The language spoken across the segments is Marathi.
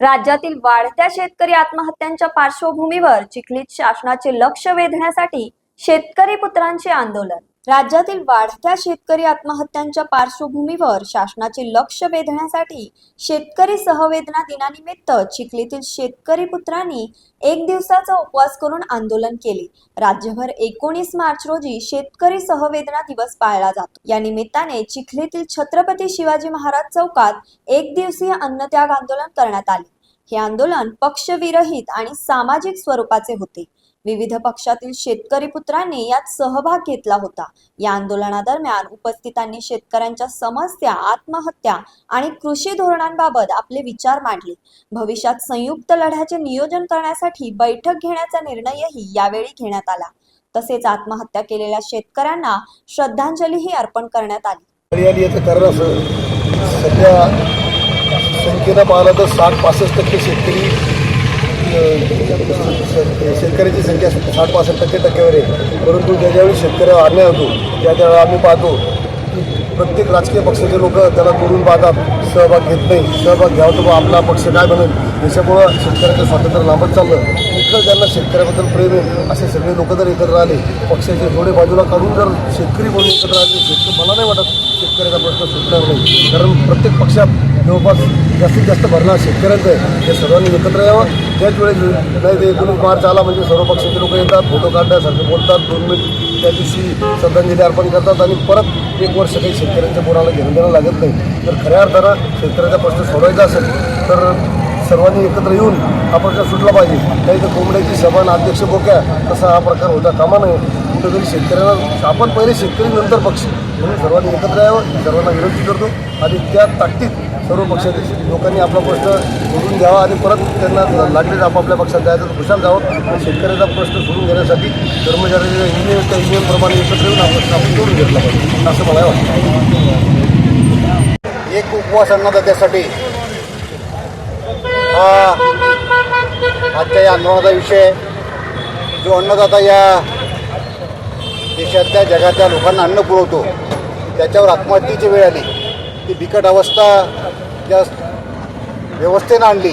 राज्यातील वाढत्या शेतकरी आत्महत्यांच्या पार्श्वभूमीवर चिखलीत शासनाचे लक्ष वेधण्यासाठी शेतकरी पुत्रांचे आंदोलन. राज्यातील वाढत्या शेतकरी आत्महत्यांच्या पार्श्वभूमीवर शासनाचे लक्ष वेधण्यासाठी शेतकरी सहवेदना दिनानिमित्त चिखलीतील शेतकरी पुत्रांनी एक दिवसाचा उपवास करून आंदोलन केले. राज्यभर एकोणीस मार्च रोजी शेतकरी सहवेदना दिवस पाळला जातो. या निमित्ताने चिखलीतील छत्रपती शिवाजी महाराज चौकात एक दिवसीय अन्नत्याग आंदोलन करण्यात आले. हे आंदोलन पक्षविरहित आणि सामाजिक स्वरूपाचे होते. विविध पक्षातील शेतकरी पुत्रांनी यात सहभाग घेतला होता. या आंदोलनादरम्यान उपस्थितांनी शेतकऱ्यांच्या समस्या आत्महत्या आणि कृषी धोरणांबाबत आपले विचार मांडले. भविष्यात संयुक्त लढ्याचे नियोजन करण्यासाठी बैठक घेण्याचा निर्णयही यावेळी घेण्यात आला. तसेच आत्महत्या केलेल्या शेतकऱ्यांना श्रद्धांजलीही अर्पण करण्यात आली. कारण असं सध्या संख्येनं पाहिलं तर साठ पासष्ट टक्के शेतकरी शेतकऱ्याची संख्या साठ पासष्ट टक्के टक्केवर आहे. परंतु ज्या ज्यावेळी शेतकऱ्यावर अन्याय होतो त्या त्यावेळेला आम्ही पाहतो प्रत्येक राजकीय पक्षाचे लोक त्याला करून पाहतात सहभाग घेत नाही सहभाग घ्यावा तर आपला पक्ष काय बनेल याच्यामुळं शेतकऱ्याचं स्वातंत्र्य लांबत चाललं. इतकं त्यांना शेतकऱ्याबद्दल प्रेम आहे असे सगळे लोक जर एकत्र आले पक्षाचे थोडे बाजूला काढून जर शेतकरी म्हणून एकत्र आले शेतकरी मला नाही वाटत शेतकऱ्याचा प्रश्न सुटणार नाही. कारण प्रत्येक पक्षात जवळपास जास्तीत जास्त भरणा शेतकऱ्यांचं आहे. ते सर्वांनी एकत्र यावं. त्याच वेळेस नाही ते एकोणीस मार्च आला म्हणजे सर्व पक्षाचे लोक येतात फोटो काढण्यासारखे बोलतात दोन मिनिट त्या दिवशी श्रद्धांजली अर्पण करतात आणि परत एक वर्ष काही शेतकऱ्यांच्या पोराला घेऊन देणं लागत नाही. तर खऱ्या अर्थानं शेतकऱ्याचा प्रश्न सोडवायचा असेल तर सर्वांनी एकत्र येऊन हा प्रश्न सुटला पाहिजे. काही तर कोंबड्याची समान अध्यक्ष बोक्या तसा हा प्रकार होता. कामा नये. कुठेतरी शेतकऱ्यांना आपण पहिले शेतकरी नंतर पक्ष. म्हणून सर्वांनी एकत्र यावं सर्वांना विनंती करतो. आणि त्या ताकदीत सर्व पक्षातील लोकांनी आपला प्रश्न सोडून घ्यावा आणि परत त्यांना लागलेच आपापल्या पक्षात जायचं खुशाल जावं. आणि शेतकऱ्याचा प्रश्न सोडून घेण्यासाठी कर्मचाऱ्यांच्या युनियन त्या युनियनप्रमाणे एकत्र येऊन आपण आपण सोडून घेतला पाहिजे. असं मला वाटतं. एक उपवास अन्नदात्यासाठी. हा आजच्या या आंदोलनाचा विषय जो अन्नदाता या देशातल्या जगातल्या लोकांना अन्न पुरवतो. त्याच्यावर आत्महत्येची वेळ आली. ती बिकट अवस्था ज्या व्यवस्थेनं आणली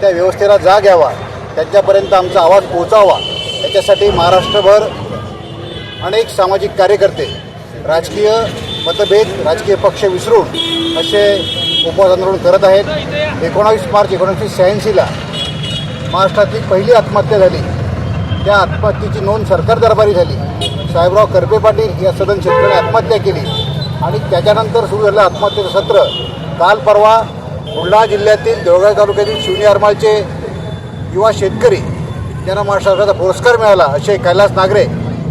त्या व्यवस्थेला जाग यावा. त्यांच्यापर्यंत आमचा आवाज पोहोचावा. याच्यासाठी महाराष्ट्रभर अनेक सामाजिक कार्यकर्ते राजकीय मतभेद राजकीय पक्ष विसरून असे उपवास आंदोलन करत आहेत. एकोणावीस मार्च एकोणीसशे शहाऐंशीला महाराष्ट्रातली पहिली आत्महत्या झाली. त्या आत्महत्येची नोंद सरकार दरबारी झाली. साहेबराव करपे पाटील या सदन शेतकऱ्याने आत्महत्या केली. आणि त्याच्यानंतर सुरू झालं आत्महत्येचं सत्र काल परवा बुलढाणा जिल्ह्यातील देवळगाव तालुक्यातील शिवनी अरमाळचे युवा शेतकरी ज्यांना महाराष्ट्र सरकारचा पुरस्कार मिळाला असे कैलास नागरे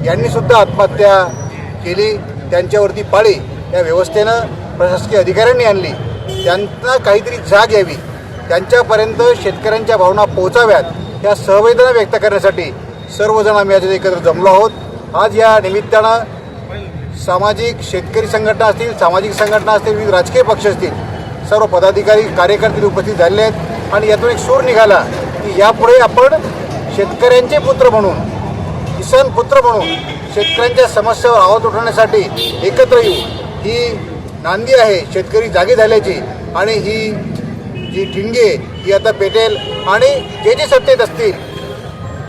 यांनीसुद्धा आत्महत्या केली. त्यांच्यावरती पाळी या व्यवस्थेनं प्रशासकीय अधिकाऱ्यांनी आणली. त्यांना काहीतरी जाग यावी. त्यांच्यापर्यंत शेतकऱ्यांच्या भावना पोहोचाव्यात या सहवेदना व्यक्त करण्यासाठी सर्वजण आम्ही आज एकत्र जमलो आहोत. आज या निमित्तानं सामाजिक शेतकरी संघटना असतील सामाजिक संघटना असतील विविध राजकीय पक्ष असतील सर्व पदाधिकारी कार्यकर्ते उपस्थित झालेले आहेत. आणि यातून एक सूर निघाला की यापुढे आपण शेतकऱ्यांचे पुत्र म्हणून किसान पुत्र म्हणून शेतकऱ्यांच्या समस्यावर आवाज उठवण्यासाठी एकत्र येऊ. ही नांदी आहे शेतकरी जागे झाल्याची आणि ही जी ठिणगी आहे ही आता पेटेल आणि जे जे सत्तेत असतील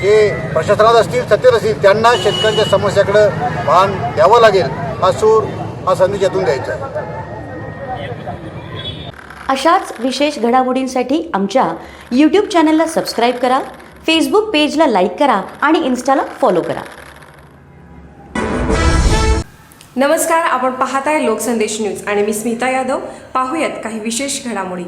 जे प्रशासनात असतील सत्तेत असतील त्यांना शेतकऱ्यांच्या समस्याकडं भान द्यावं लागेल हा सूर हा संदेश यातून द्यायचा आहे. अशाच विशेष घडामोडींसाठी आमच्या यूट्यूब चॅनलला सबस्क्राईब करा फेसबुक पेजला लाईक करा आणि इन्स्टाला फॉलो करा. नमस्कार आपण पाहताय लोकसंदेश न्यूज आणि मी स्मिता यादव. पाहूयात काही विशेष घडामोडी.